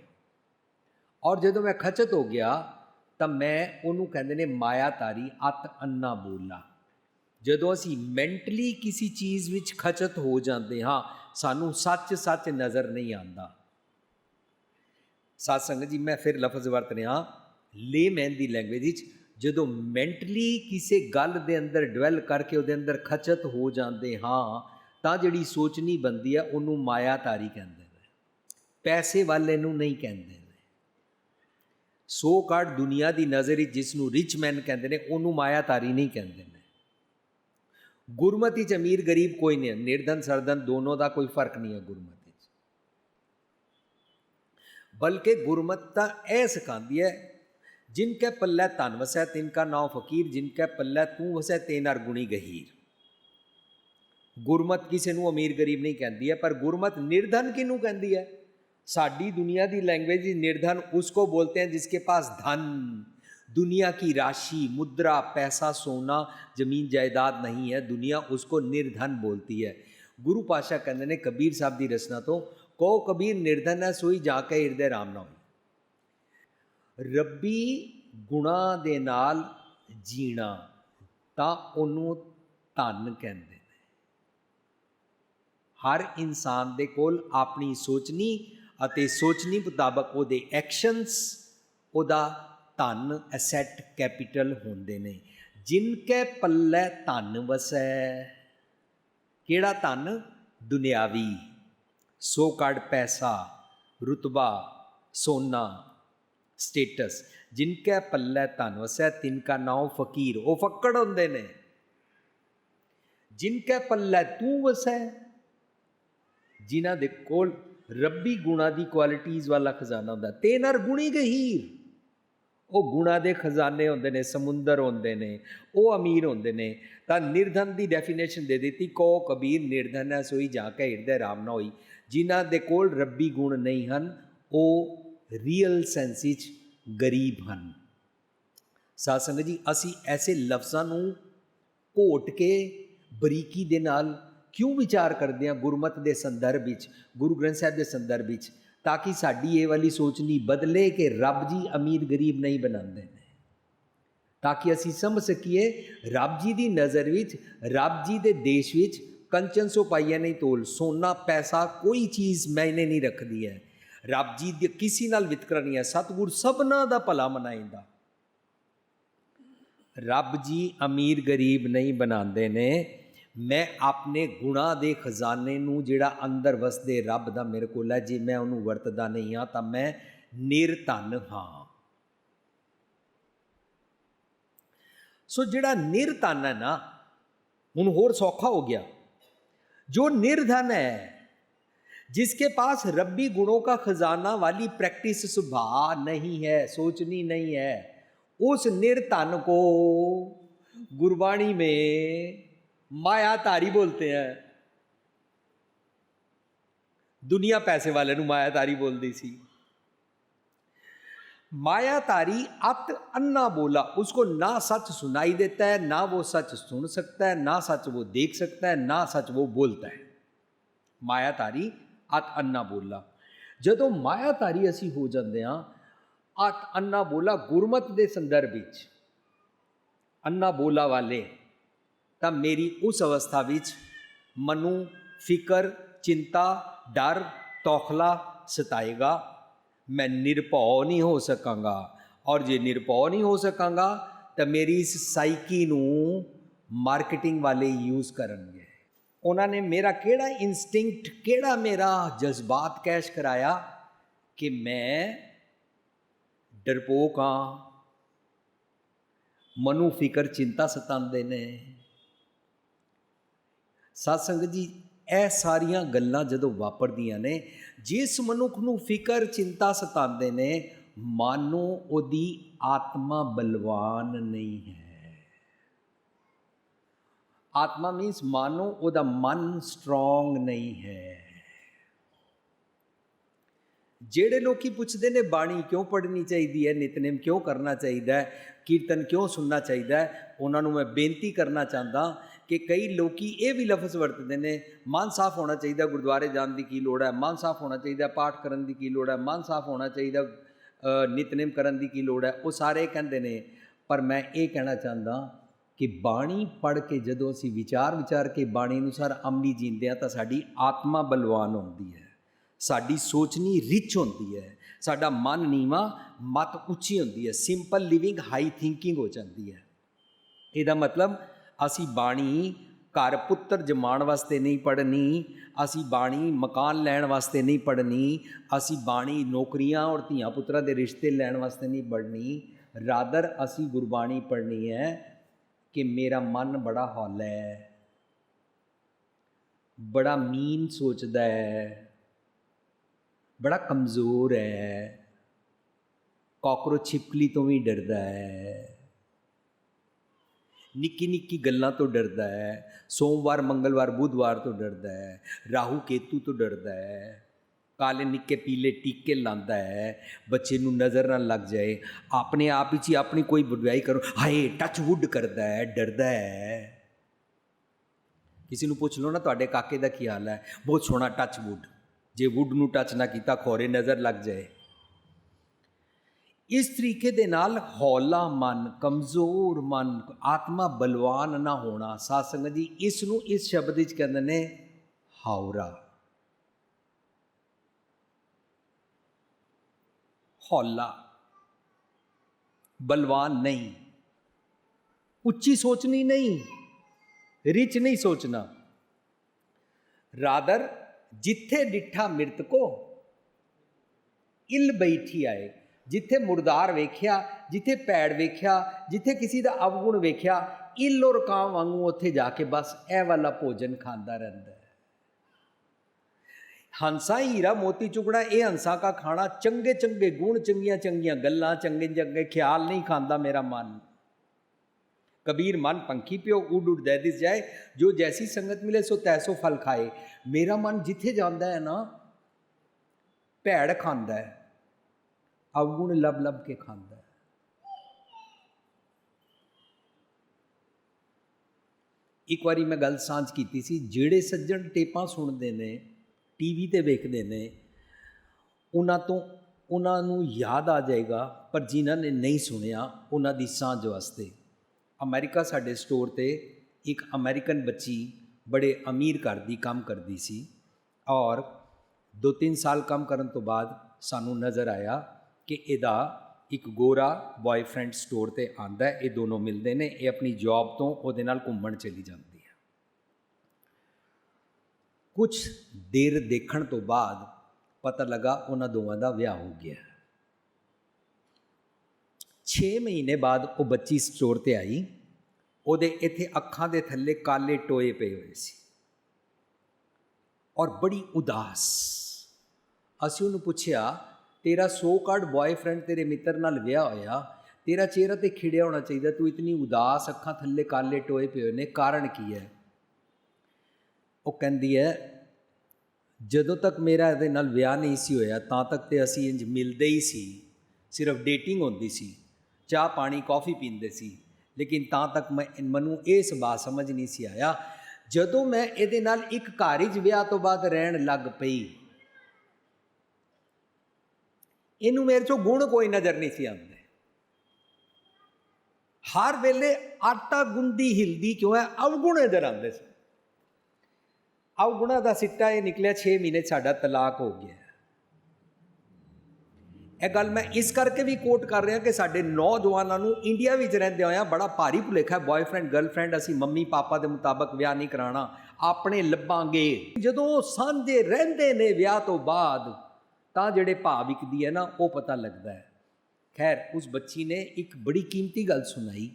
ਔਰ ਜਦੋਂ ਮੈਂ ਖਚਤ ਹੋ ਗਿਆ, ਤਾਂ ਮੈਂ ਉਹਨੂੰ ਕਹਿੰਦੇ ਨੇ ਮਾਇਆ ਤਾਰੀ, ਅਤ ਅੰਨਾ ਬੋਲਾ। ਜਦੋਂ ਅਸੀਂ ਮੈਂਟਲੀ ਕਿਸੇ ਚੀਜ਼ ਵਿੱਚ ਖਚਤ ਹੋ ਜਾਂਦੇ ਹਾਂ, ਸਾਨੂੰ ਸੱਚ ਸੱਚ ਨਜ਼ਰ ਨਹੀਂ ਆਉਂਦਾ। ਸਾਧ ਸੰਗਤ ਜੀ, ਮੈਂ ਫਿਰ ਲਫ਼ਜ਼ ਵਰਤ ਰਿਹਾ ਲੇਮੈਨ ਦੀ ਲੈਂਗੁਏਜ ਵਿੱਚ। ਜਦੋਂ ਮੈਂਟਲੀ ਕਿਸੇ ਗੱਲ ਦੇ ਅੰਦਰ ਡਵੈਲ ਕਰਕੇ ਉਹਦੇ ਅੰਦਰ ਖਚਤ ਹੋ ਜਾਂਦੇ ਹਾਂ, ਤਾਂ ਜਿਹੜੀ ਸੋਚਣੀ ਬੰਦੀ ਹੈ, ਉਹਨੂੰ ਮਾਇਆ ਤਾਰੀ ਕਹਿੰਦੇ ਨੇ। ਪੈਸੇ ਵਾਲੇ ਨੂੰ ਨਹੀਂ ਕਹਿੰਦੇ ਨੇ। ਸੋ ਕਾਰਡ ਦੁਨੀਆ ਦੀ ਨਜ਼ਰ ਵਿੱਚ ਜਿਸ ਨੂੰ ਰਿਚ ਮੈਨ ਕਹਿੰਦੇ ਨੇ, ਉਹਨੂੰ ਮਾਇਆ ਤਾਰੀ ਨਹੀਂ ਕਹਿੰਦੇ ਨੇ। ਗੁਰਮਤੀ ਚ ਅਮੀਰ ਗਰੀਬ ਕੋਈ ਨਹੀਂ ਹੈ ਨਿਰਧਨ ਸਰਧਨ ਦੋਨੋਂ ਦਾ ਕੋਈ ਫਰਕ ਨਹੀਂ ਹੈ ਗੁਰਮਤੀ ਚ ਬਲਕਿ ਗੁਰਮਤਤਾ ਇਹ ਸਿਖਾਉਂਦੀ ਹੈ ਜਿਨ ਕੇ ਪੱਲੇ ਤਨ ਵਸੈ ਤਿਨ ਕਾ ਨਾਮ ਫਕੀਰ ਜਿਨ ਕੇ ਪੱਲੇ ਤੂੰ ਵਸੈ ਤੇਨਰ ਗੁਣੀ ਗਹੀਰ ਗੁਰਮਤ ਕਿਸੇ ਨੂੰ ਅਮੀਰ ਗਰੀਬ ਨਹੀਂ ਕਹਿੰਦੀ ਹੈ ਪਰ ਗੁਰਮਤ ਨਿਰਧਨ ਕਿਨੂੰ ਕਹਿੰਦੀ ਹੈ ਸਾਡੀ ਦੁਨੀਆ ਦੀ ਲੈਂਗੁਏਜ ਨਿਰਧਨ ਉਸਕੋ ਬੋਲਤੇ हैं जिसके पास धन दुनिया की राशि मुद्रा पैसा सोना ਜ਼ਮੀਨ ਜਾਇਦਾਦ ਨਹੀਂ ਹੈ ਦੁਨੀਆ ਉਸਕੋ ਨਿਰਧਨ ਬੋਲਤੀ ਹੈ ਗੁਰੂ ਪਾਸ਼ਾ ਕਹਿੰਦੇ ਨੇ ਕਬੀਰ ਸਾਹਿਬ ਦੀ ਰਚਨਾ ਤੋਂ ਕੋ ਕਬੀਰ ਨਿਰਧਨ ਹੈ ਸੋਈ ਜਾ ਕੇ ਹਿਰਦੇ ਰਾਮ ਨਾ ਹੋਈ ਰੱਬੀ ਗੁਣਾ ਦੇ ਨਾਲ ਜੀਣਾ ਤਾਂ ਉਹਨੂੰ ਧਨ ਕਹਿੰਦੇ ਨੇ ਹਰ ਇਨਸਾਨ ਦੇ ਕੋਲ ਆਪਣੀ ਸੋਚਣੀ ਅਤੇ ਸੋਚਣੀ ਮੁਤਾਬਕ ਉਹਦੇ ਐਕਸ਼ਨਸ ਉਹਦਾ ਧਨ ਐਸੈਟ ਕੈਪੀਟਲ ਹੁੰਦੇ ਨੇ। ਜਿਨ ਕੈ ਪੱਲੇ ਧਨ ਵਸੈ, ਕਿਹੜਾ ਧਨ? ਦੁਨਿਆਵੀ। ਸੋ ਕੜ ਪੈਸਾ, ਰੁਤਬਾ, ਸੋਨਾ ਸਟੇਟਸ ਜਿਨ ਕੈ ਪੱਲੇ ਧਨ ਵਸੈ ਤਿਨ ਕਾ ਨਾਮ ਫਕੀਰ। ਉਹ ਫੱਕੜ ਹੁੰਦੇ ਨੇ। ਜਿਨ ਕੈ ਪੱਲੇ ਤੂੰ ਵਸੈ, ਜਿਨ੍ਹਾਂ ਦੇ ਕੋਲ ਰੱਬੀ ਗੁਣਾ ਦੀ ਕੁਆਲਿਟੀਜ਼ ਵਾਲਾ ਖਜ਼ਾਨਾ ਹੁੰਦਾ। ਤੇ ਨਰ ਗੁਣੀ ਗਹੀਰ। ਉਹ ਗੁਣਾ ਦੇ ਖਜ਼ਾਨੇ ਹੁੰਦੇ ਨੇ, ਸਮੁੰਦਰ ਹੁੰਦੇ ਨੇ, ਉਹ ਅਮੀਰ ਹੁੰਦੇ ਨੇ, ਤਾਂ ਨਿਰਧਨ ਦੀ ਡੈਫੀਨੇਸ਼ਨ ਦੇ ਦਿੱਤੀ, ਕੋ ਕਬੀਰ ਨਿਰਧਨ ਹੈ, ਸੋਈ ਜਾ ਕੇ ਹਿਰਦੇ ਰਾਮ ਨਾ ਹੋਈ। ਜਿਨ੍ਹਾਂ ਦੇ ਕੋਲ ਰੱਬੀ ਗੁਣ ਨਹੀਂ ਹਨ, ਉਹ ਰੀਅਲ ਸੈਂਸ ਵਿੱਚ ਗਰੀਬ ਹਨ। ਸਾਧ ਜੀ, ਅਸੀਂ ਐਸੇ ਲਫ਼ਜ਼ਾਂ ਨੂੰ ਘੋਟ ਕੇ ਬਰੀਕੀ ਦੇ ਨਾਲ ਕਿਉਂ ਵਿਚਾਰ ਕਰਦੇ ਹਾਂ ਗੁਰਮਤ ਦੇ ਸੰਦਰਭ ਵਿੱਚ, ਗੁਰੂ ਗ੍ਰੰਥ ਸਾਹਿਬ ਦੇ ਸੰਦਰਭ ਵਿੱਚ? ਤਾਂ ਕਿ ਸਾਡੀ ਇਹ ਵਾਲੀ ਸੋਚ ਨਹੀਂ ਬਦਲੇ ਕਿ ਰੱਬ ਜੀ ਅਮੀਰ ਗਰੀਬ ਨਹੀਂ ਬਣਾਉਂਦੇ ਨੇ। ਤਾਂ ਕਿ ਅਸੀਂ ਸਮਝ ਸਕੀਏ, ਰੱਬ ਜੀ ਦੀ ਨਜ਼ਰ ਵਿੱਚ, ਰੱਬ ਜੀ ਦੇ ਦੇਸ਼ ਵਿੱਚ ਕੰਚਨ ਸੋ ਪਾਈਆ ਨਹੀਂ ਤੋਲ, ਸੋਨਾ, ਪੈਸਾ, ਕੋਈ ਚੀਜ਼ ਮੈਨੇ ਨਹੀਂ ਰੱਖਦੀ ਹੈ। ਰੱਬ ਜੀ ਦੀ ਕਿਸੇ ਨਾਲ ਵਿਤਕਰਾ ਨਹੀਂ ਹੈ, ਸਤਿਗੁਰ ਸਭਨਾ ਦਾ ਭਲਾ ਮਨਾਇੰਦਾ ਰੱਬ ਜੀ ਅਮੀਰ ਗਰੀਬ ਨਹੀਂ ਬਣਾਉਂਦੇ ਨੇ ਮੈਂ ਆਪਣੇ ਗੁਣਾ ਦੇ ਖਜ਼ਾਨੇ ਨੂੰ ਜਿਹੜਾ ਅੰਦਰ ਵਸਦੇ ਰੱਬ ਦਾ ਮੇਰੇ ਕੋਲ ਹੈ ਜੇ ਮੈਂ ਉਹਨੂੰ ਵਰਤਦਾ ਨਹੀਂ ਹਾਂ ਤਾਂ ਮੈਂ ਨਿਰਧਨ ਹਾਂ ਸੋ ਜਿਹੜਾ ਨਿਰਧਨ ਹੈ ਨਾ ਹੁਣ ਹੋਰ ਸੌਖਾ ਹੋ ਗਿਆ जो निर्धन है जिसके पास रब्बी गुणों का खजाना वाली प्रैक्टिस स्वभाव नहीं है सोचनी नहीं है उस निर्धन को गुरबाणी में मायातारी बोलते हैं दुनिया पैसे वाले ਨੂੰ ਮਾਇਆਤਾਰੀ ਬੋਲਦੀ ਸੀ मायातारी अत अन्ना बोला उसको ना सच सुनाई देता है ना वो सच सुन सकता है ना सच वो देख सकता है ना सच वो बोलता है ਮਾਇਆਤਾਰੀ ਅਤ ਅੰਨਾ ਬੋਲਾ ਜਦੋਂ ਮਾਇਆਤਾਰੀ ਅਸੀਂ ਹੋ ਜਾਂਦੇ ਹਾਂ ਅਤ ਅੰਨਾ ਬੋਲਾ ਗੁਰਮਤ ਦੇ ਸੰਦਰਭ ਵਿੱਚ ਅੰਨਾ ਬੋਲਾ ਵਾਲੇ ਤਾਂ ਮੇਰੀ ਉਸ ਅਵਸਥਾ ਵਿੱਚ ਮੈਨੂੰ, ਫਿਕਰ, ਚਿੰਤਾ, ਡਰ, ਤੌਖਲਾ ਸਤਾਏਗਾ। ਮੈਂ ਨਿਰਭਉ ਨਹੀਂ ਹੋ ਸਕਾਂਗਾ ਔਰ ਜੇ ਨਿਰਭਉ ਨਹੀਂ ਹੋ ਸਕਾਂਗਾ ਤਾਂ ਮੇਰੀ ਇਸ ਸਾਈਕੀ ਨੂੰ ਮਾਰਕੀਟਿੰਗ ਵਾਲੇ ਯੂਜ਼ ਕਰਨਗੇ। ਉਹਨਾਂ ਨੇ ਮੇਰਾ ਕਿਹੜਾ ਇਨਸਟਿੰਕਟ, ਕਿਹੜਾ ਮੇਰਾ ਜਜ਼ਬਾਤ ਕੈਸ਼ ਕਰਾਇਆ ਕਿ ਮੈਂ ਡਰਪੋਕ ਹਾਂ। ਮਨੂ, ਫਿਕਰ, ਚਿੰਤਾ ਸਤਾਉਂਦੇ ਨੇ। ਸਾਧ ਸੰਗਤ ਜੀ, ਇਹ ਸਾਰੀਆਂ ਗੱਲਾਂ ਜਦੋਂ ਵਾਪਰਦੀਆਂ ਨੇ, ਜਿਸ ਮਨੁੱਖ ਨੂੰ ਫਿਕਰ, ਚਿੰਤਾ ਸਤਾਉਂਦੇ ਨੇ, ਮਾਨੋ ਉਹਦੀ ਆਤਮਾ ਬਲਵਾਨ ਨਹੀਂ ਹੈ। ਆਤਮਾ ਮੀਨਸ ਮਾਨੋ ਉਹਦਾ ਮਨ ਸਟਰੋਂਗ ਨਹੀਂ ਹੈ। ਜਿਹੜੇ ਲੋਕੀ ਪੁੱਛਦੇ ਨੇ, ਬਾਣੀ ਕਿਉਂ ਪੜ੍ਹਨੀ ਚਾਹੀਦੀ ਹੈ, ਨਿਤਨੇਮ ਕਿਉਂ ਕਰਨਾ ਚਾਹੀਦਾ ਹੈ, ਕੀਰਤਨ ਕਿਉਂ ਸੁਣਨਾ ਚਾਹੀਦਾ ਹੈ, ਉਹਨਾਂ ਨੂੰ ਮੈਂ ਬੇਨਤੀ ਕਰਨਾ ਚਾਹੁੰਦਾ ਕਿ ਕਈ ਲੋਕੀ ਇਹ ਵੀ ਲਫ਼ਜ਼ ਵਰਤਦੇ ਨੇ, ਮਨ ਸਾਫ਼ ਹੋਣਾ ਚਾਹੀਦਾ, ਗੁਰਦੁਆਰੇ ਜਾਣ ਦੀ ਕੀ ਲੋੜ ਹੈ, ਮਨ ਸਾਫ਼ ਹੋਣਾ ਚਾਹੀਦਾ, ਪਾਠ ਕਰਨ ਦੀ ਕੀ ਲੋੜ ਹੈ, ਮਨ ਸਾਫ਼ ਹੋਣਾ ਚਾਹੀਦਾ ਨਿਤਨੇਮ ਕਰਨ ਦੀ ਕੀ ਲੋੜ ਹੈ, ਉਹ ਸਾਰੇ ਕਹਿੰਦੇ ਨੇ। ਪਰ ਮੈਂ ਇਹ ਕਹਿਣਾ ਚਾਹੁੰਦਾ ਕਿ ਬਾਣੀ ਪੜ੍ਹ ਕੇ ਜਦੋਂ ਅਸੀਂ ਵਿਚਾਰ ਵਿਚਾਰ ਕੇ ਬਾਣੀ ਅਨੁਸਾਰ ਅਮਲੀ ਜੀਂਦੇ ਆ ਤਾਂ ਸਾਡੀ ਆਤਮਾ ਬਲਵਾਨ ਹੁੰਦੀ ਹੈ। ਸਾਡੀ ਸੋਚਣੀ ਰਿਚ ਹੁੰਦੀ ਹੈ। ਸਾਡਾ ਮਨ ਨੀਵਾ, ਮਤ ਉੱਚੀ ਹੁੰਦੀ ਹੈ। ਸਿੰਪਲ ਲਿਵਿੰਗ ਹਾਈ ਥਿੰਕਿੰਗ ਹੋ ਜਾਂਦੀ ਹੈ। ਇਹਦਾ ਮਤਲਬ ਅਸੀਂ ਬਾਣੀ ਘਰ ਪੁੱਤਰ ਜਮਾਉਣ ਵਾਸਤੇ ਨਹੀਂ ਪੜ੍ਹਨੀ, ਅਸੀਂ ਬਾਣੀ ਮਕਾਨ ਲੈਣ ਵਾਸਤੇ ਨਹੀਂ ਪੜ੍ਹਨੀ, ਅਸੀਂ ਬਾਣੀ ਨੌਕਰੀਆਂ ਔਰ ਧੀਆਂ ਪੁੱਤਰਾਂ ਦੇ ਰਿਸ਼ਤੇ ਲੈਣ ਵਾਸਤੇ ਨਹੀਂ ਪੜ੍ਹਨੀ। ਰਾਦਰ, ਅਸੀਂ ਗੁਰਬਾਣੀ ਪੜ੍ਹਨੀ ਹੈ ਕਿ ਮੇਰਾ ਮਨ ਬੜਾ ਹੌਲਾ ਹੈ, ਬੜਾ ਮੀਨ ਸੋਚਦਾ ਹੈ, ਬੜਾ ਕਮਜ਼ੋਰ ਹੈ, ਕਾਕਰੋਚ ਛਿਪਕਲੀ ਤੋਂ ਵੀ ਡਰਦਾ ਹੈ। ਨਿੱਕੀ ਨਿੱਕੀ ਗੱਲਾਂ ਤੋਂ ਡਰਦਾ ਹੈ, ਸੋਮਵਾਰ, ਮੰਗਲਵਾਰ, ਬੁੱਧਵਾਰ ਤੋਂ ਡਰਦਾ ਹੈ, ਰਾਹੂ ਕੇਤੂ ਤੋਂ ਡਰਦਾ ਹੈ, ਕਾਲੇ, ਨਿੱਕੇ, ਪੀਲੇ ਟੀਕੇ ਲਾਂਦਾ ਹੈ, ਬੱਚੇ ਨੂੰ ਨਜ਼ਰ ਨਾ ਲੱਗ ਜਾਏ, ਆਪਣੇ ਆਪ ਵਿੱਚ ਹੀ ਆਪਣੀ ਕੋਈ ਬੁਰਾਈ ਕਰੋ, ਹਾਏ ਟੱਚ ਵੁੱਡ ਕਰਦਾ ਹੈ, ਡਰਦਾ ਹੈ। ਕਿਸੇ ਨੂੰ ਪੁੱਛ ਲਓ ਨਾ, ਤੁਹਾਡੇ ਕਾਕੇ ਦਾ ਕੀ ਹਾਲ ਹੈ? ਬਹੁਤ ਸੋਹਣਾ ਟੱਚ ਵੁੱਡ ਜੇ ਵੁੱਡ ਨੂੰ ਟੱਚ ਨਾ ਕੀਤਾ, ਖੋਰੇ ਨਜ਼ਰ ਲੱਗ ਜਾਏ। ਇਸ ਤਰੀਕੇ ਦੇ ਨਾਲ ਹੌਲਾ ਮਨ, ਕਮਜ਼ੋਰ ਮਨ, ਆਤਮਾ ਬਲਵਾਨ ਨਾ ਹੋਣਾ, ਸਾਧ ਸੰਗਤ ਜੀ, ਇਸ ਨੂੰ ਇਸ ਸ਼ਬਦ ਵਿੱਚ ਕਹਿੰਦੇ ਨੇ ਹੌਰਾ ਹੌਲਾ। ਬਲਵਾਨ ਨਹੀਂ। ਉੱਚੀ ਸੋਚਣੀ ਨਹੀਂ। ਰਿਚ ਨਹੀਂ ਸੋਚਣਾ। ਰਾਦਰ, ਜਿੱਥੇ ਡਿੱਠਾ ਮਿਰਤਕੋ, ਇਲ ਬੈਠੀ ਆਏ। ਜਿੱਥੇ ਮੁਰਦਾਰ ਵੇਖਿਆ, ਜਿੱਥੇ ਪੈੜ ਵੇਖਿਆ, ਜਿੱਥੇ ਕਿਸੇ ਦਾ ਅਵਗੁਣ ਵੇਖਿਆ, ਇਲ ਔਰ ਵਾਂਗੂ ਉੱਥੇ ਜਾ ਕੇ ਬਸ ਇਹ ਵਾਲਾ ਭੋਜਨ ਖਾਂਦਾ ਰਹਿੰਦਾ ਹੰਸਾ ਹੀਰਾ ਮੋਤੀ ਚੁਗੜਾ, ਇਹ ਹੰਸਾ ਦਾ ਖਾਣਾ ਚੰਗੇ ਚੰਗੇ ਗੁਣ, ਚੰਗੀਆਂ ਚੰਗੀਆਂ ਗੱਲਾਂ, ਚੰਗੇ ਚੰਗੇ ਖਿਆਲ ਨਹੀਂ ਖਾਂਦਾ ਮੇਰਾ ਮਨ। ਕਬੀਰ ਮਨ ਪੰਖੀ ਪਿਓ, ਉਡ ਉਡ ਦੇ ਦਿਸ ਜਾਏ, ਜੋ ਜੈਸੀ ਸੰਗਤ ਮਿਲੇ ਸੋ ਤੈਸੋ ਫਲ ਖਾਏ। ਮੇਰਾ ਮਨ ਜਿੱਥੇ ਜਾਂਦਾ ਹੈ ਨਾ, ਭੈੜ ਖਾਂਦਾ ਹੈ। ਅਵਗੁਣ ਲਬ ਲਬ ਕੇ ਖਾਂਦਾ ਹੈ। ਇੱਕ ਵਾਰੀ ਮੈਂ ਗੱਲ ਸਾਂਝ ਕੀਤੀ ਸੀ, ਜਿਹੜੇ ਸੱਜਣ ਟੇਪਾਂ ਸੁਣਦੇ ਨੇ ਟੀਵੀ ਤੇ ਵੇਖਦੇ ਨੇ, ਉਹਨਾਂ ਤੋਂ, ਉਹਨਾਂ ਨੂੰ ਯਾਦ ਆ ਜਾਏਗਾ, ਪਰ ਜਿਨ੍ਹਾਂ ਨੇ ਨਹੀਂ ਸੁਣਿਆ, ਉਹਨਾਂ ਦੀ ਸਾਂਝ ਵਾਸਤੇ। ਅਮਰੀਕਾ ਸਾਡੇ ਸਟੋਰ ਤੇ ਇੱਕ ਅਮਰੀਕਨ ਬੱਚੀ ਬੜੇ ਅਮੀਰ ਘਰ ਦੀ ਕੰਮ ਕਰਦੀ ਸੀ ਔਰ 2-3 ਸਾਲ ਕੰਮ ਕਰਨ ਤੋਂ ਬਾਅਦ ਸਾਨੂੰ ਨਜ਼ਰ ਆਇਆ ਕਿ ਇਹਦਾ ਇੱਕ ਗੋਰਾ ਬॉयਫ੍ਰੈਂਡ ਸਟੋਰ ਤੇ ਆਂਦਾ ਹੈ, ਇਹ ਦੋਨੋਂ ਮਿਲਦੇ ਨੇ, ਇਹ ਆਪਣੀ ਜੌਬ ਤੋਂ ਉਹਦੇ ਨਾਲ ਘੁੰਮਣ ਚਲੀ ਜਾਂਦੀ ਹੈ। ਕੁਝ ਦੇਰ ਦੇਖਣ ਤੋਂ ਬਾਅਦ ਪਤਾ ਲੱਗਾ ਉਹਨਾਂ ਦੋਵਾਂ ਦਾ ਵਿਆਹ ਹੋ ਗਿਆ 6 ਮਹੀਨੇ ਬਾਅਦ ਉਹ ਬੱਚੀ ਸਟੋਰ ਤੇ ਆਈ, ਉਹਦੇ ਇੱਥੇ ਅੱਖਾਂ ਦੇ ਥੱਲੇ ਕਾਲੇ ਟੋਏ ਪਏ ਹੋਏ ਸੀ। ਔਰ ਬੜੀ ਉਦਾਸ। ਅਸੀਂ ਉਹਨੂੰ ਪੁੱਛਿਆ ਤੇਰਾ ਸੋ ਕਾਰਡ ਬॉयਫ੍ਰੈਂਡ ਤੇਰੇ ਮਿੱਤਰ ਨਾਲ ਵਿਆਹ ਹੋਇਆ, ਤੇਰਾ ਚਿਹਰਾ ਤੇ ਖਿੜਿਆ ਹੋਣਾ ਚਾਹੀਦਾ, ਤੂੰ ਇਤਨੀ ਉਦਾਸ ਅੱਖਾਂ ਥੱਲੇ ਕਾਲੇ ਟੋਏ ਪਏ ਨੇ, ਕਾਰਨ ਕੀ ਹੈ? ਉਹ ਕਹਿੰਦੀ ਹੈ, ਜਦੋਂ ਤੱਕ ਮੇਰਾ ਇਹਦੇ ਨਾਲ ਵਿਆਹ ਨਹੀਂ ਸੀ ਹੋਇਆ, ਤਾਂ ਤੱਕ ਤੇ ਅਸੀਂ ਇੰਜ ਮਿਲਦੇ ਹੀ ਸੀ, ਸਿਰਫ ਡੇਟਿੰਗ ਹੁੰਦੀ ਸੀ, ਚਾਹ ਪਾਣੀ ਕਾਫੀ ਪੀਂਦੇ ਸੀ, ਲੇਕਿਨ ਤਾਂ ਤੱਕ ਮੈਂ ਮੈਨੂੰ ਇਹ ਸੁਭਾਅ ਸਮਝ ਨਹੀਂ ਸੀ ਆਇਆ। ਜਦੋਂ ਮੈਂ ਇਹਦੇ ਨਾਲ ਇੱਕ ਘਰ 'ਚ ਵਿਆਹ ਤੋਂ ਬਾਅਦ ਰਹਿਣ ਲੱਗ ਪਈ ਇਹਨੂੰ ਮੇਰੇ ਚੋਂ ਗੁਣ ਕੋਈ ਨਜ਼ਰ ਨਹੀਂ ਸੀ ਆਉਂਦੇ। ਹਰ ਵੇਲੇ ਆਟਾ ਗੁੰਦੀ ਹਿਲਦੀ ਕਿਉਂ ਹੈ? ਅਵਗੁਣ ਨਜ਼ਰ ਆਉਂਦੇ ਸੀ। ਅਵਗੁਣਾ ਦਾ ਸਿੱਟਾ ਇਹ ਨਿਕਲਿਆ 6 ਮਹੀਨੇ ਸਾਡਾ ਤਲਾਕ ਹੋ ਗਿਆ। ਇਹ ਗੱਲ ਮੈਂ ਇਸ ਕਰਕੇ ਵੀ ਕੋਟ ਕਰ ਰਿਹਾ ਕਿ ਸਾਡੇ ਨੌਜਵਾਨਾਂ ਨੂੰ ਇੰਡੀਆ ਵਿੱਚ ਰਹਿੰਦੇ ਹੋਇਆਂ ਬੜਾ ਭਾਰੀ ਭੁਲੇਖਾ ਹੈ। ਬॉयਫ੍ਰੈਂਡ ਗਰਲਫ੍ਰੈਂਡ ਅਸੀਂ ਮੰਮੀ, ਪਾਪਾ ਦੇ ਮੁਤਾਬਕ ਵਿਆਹ ਨਹੀਂ ਕਰਾਣਾ ਆਪਣੇ ਲੱਭਾਂਗੇ। ਜਦੋਂ ਉਹ ਸਾਂਝੇ ਰਹਿੰਦੇ ਨੇ ਵਿਆਹ ਤੋਂ ਬਾਅਦ ਤਾਂ ਜਿਹੜੇ ਭਾਵ ਵਿਕਦੀ ਹੈ ਨਾ, ਉਹ ਪਤਾ ਲੱਗਦਾ ਹੈ। ਖੈਰ, ਉਸ ਬੱਚੀ ਨੇ ਇੱਕ ਬੜੀ ਕੀਮਤੀ ਗੱਲ ਸੁਣਾਈ।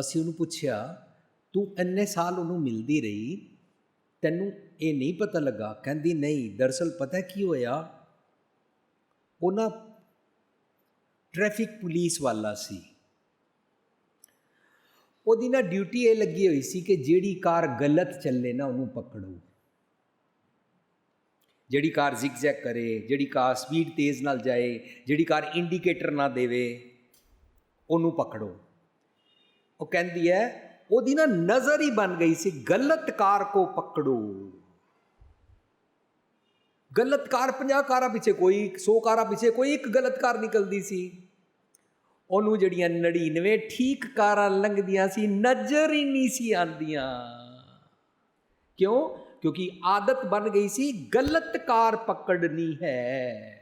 ਅਸੀਂ ਉਹਨੂੰ ਪੁੱਛਿਆ, ਤੂੰ ਇੰਨੇ ਸਾਲ ਉਹਨੂੰ ਮਿਲਦੀ ਰਹੀ? ਤੈਨੂੰ ਇਹ ਨਹੀਂ ਪਤਾ ਲੱਗਾ? ਕਹਿੰਦੀ, ਨਹੀਂ ਦਰਸਲ ਪਤਾ ਕੀ ਹੋਇਆ? ਉਹਨਾਂ ਟ੍ਰੈਫਿਕ ਪੁਲਿਸ ਵਾਲਾ ਸੀ। ਉਹਦੀ ਨਾ ਡਿਊਟੀ ਇਹ ਲੱਗੀ ਹੋਈ ਸੀ ਕਿ ਜਿਹੜੀ ਕਾਰ ਗਲਤ ਚੱਲੇ ਨਾ ਉਹਨੂੰ ਪਕੜੋ। ਜਿਹੜੀ ਕਾਰ ਜ਼ਿਗਜ਼ੈਗ ਕਰੇ, ਜਿਹੜੀ ਕਾਰ ਸਪੀਡ ਤੇਜ਼ ਨਾਲ ਜਾਏ, ਜਿਹੜੀ ਕਾਰ ਇੰਡੀਕੇਟਰ ਨਾ ਦੇਵੇ, ਉਹਨੂੰ ਪਕੜੋ। ਉਹ ਕਹਿੰਦੀ ਹੈ, ਉਹਦੀ ਨਾ ਨਜ਼ਰ ਹੀ ਬਣ ਗਈ ਸੀ, ਗਲਤ ਕਾਰ ਕੋ ਪਕੜੋ। ਗਲਤ ਕਾਰ 50 ਕਾਰਾਂ ਪਿੱਛੇ ਕੋਈ 100 ਕਾਰਾਂ ਪਿੱਛੇ ਕੋਈ ਇੱਕ ਗਲਤ ਕਾਰ ਨਿਕਲਦੀ ਸੀ। ਉਹਨੂੰ ਜਿਹੜੀਆਂ 99 ਠੀਕ ਕਾਰਾਂ ਲੰਘਦੀਆਂ ਸੀ, ਨਜ਼ਰ ਹੀ ਨਹੀਂ ਸੀ ਆਂਦੀਆਂ ਕਿਉਂ? ਕਿਉਂਕਿ ਆਦਤ ਬਣ ਗਈ ਸੀ, ਗਲਤ ਕਾਰ ਪਕੜਨੀ ਹੈ।